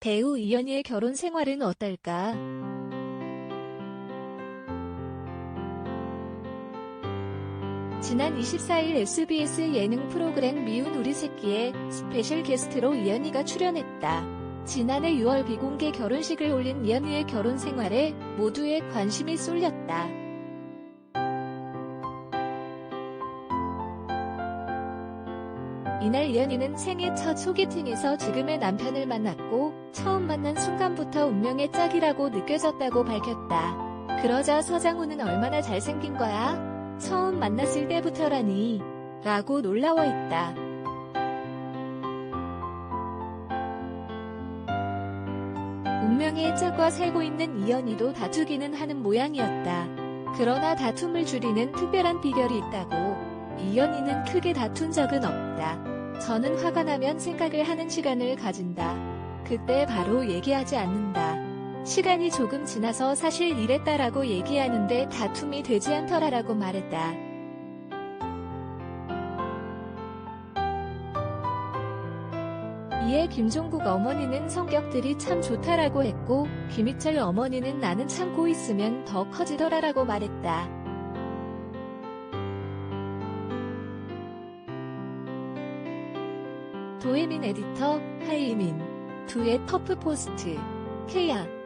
배우 이연희의 결혼 생활은 어떨까? 지난 24일 SBS 예능 프로그램 미운 우리 새끼에 스페셜 게스트로 이연희가 출연했다. 지난해 6월 비공개 결혼식을 올린 이연희의 결혼 생활에 모두의 관심이 쏠렸다. 이날 이연희는 생애 첫 소개팅에서 지금의 남편을 만났고 처음 만난 순간부터 운명의 짝이라고 느껴졌다고 밝혔다. 그러자 서장훈은 얼마나 잘생긴 거야? 처음 만났을 때부터라니. 라고 놀라워 있다. 운명의 짝과 살고 있는 이연희도 다투기는 하는 모양이었다. 그러나 다툼을 줄이는 특별한 비결이 있다고. 이연희는 크게 다툰 적은 없다. 저는 화가 나면 생각을 하는 시간을 가진다. 그때 바로 얘기하지 않는다. 시간이 조금 지나서 사실 이랬다라고 얘기하는데 다툼이 되지 않더라라고 말했다. 이에 김종국 어머니는 성격들이 참 좋다라고 했고 김희철 어머니는 나는 참고 있으면 더 커지더라라고 말했다. 도혜민 에디터, 하이민, 두의 터프 포스트, 케야.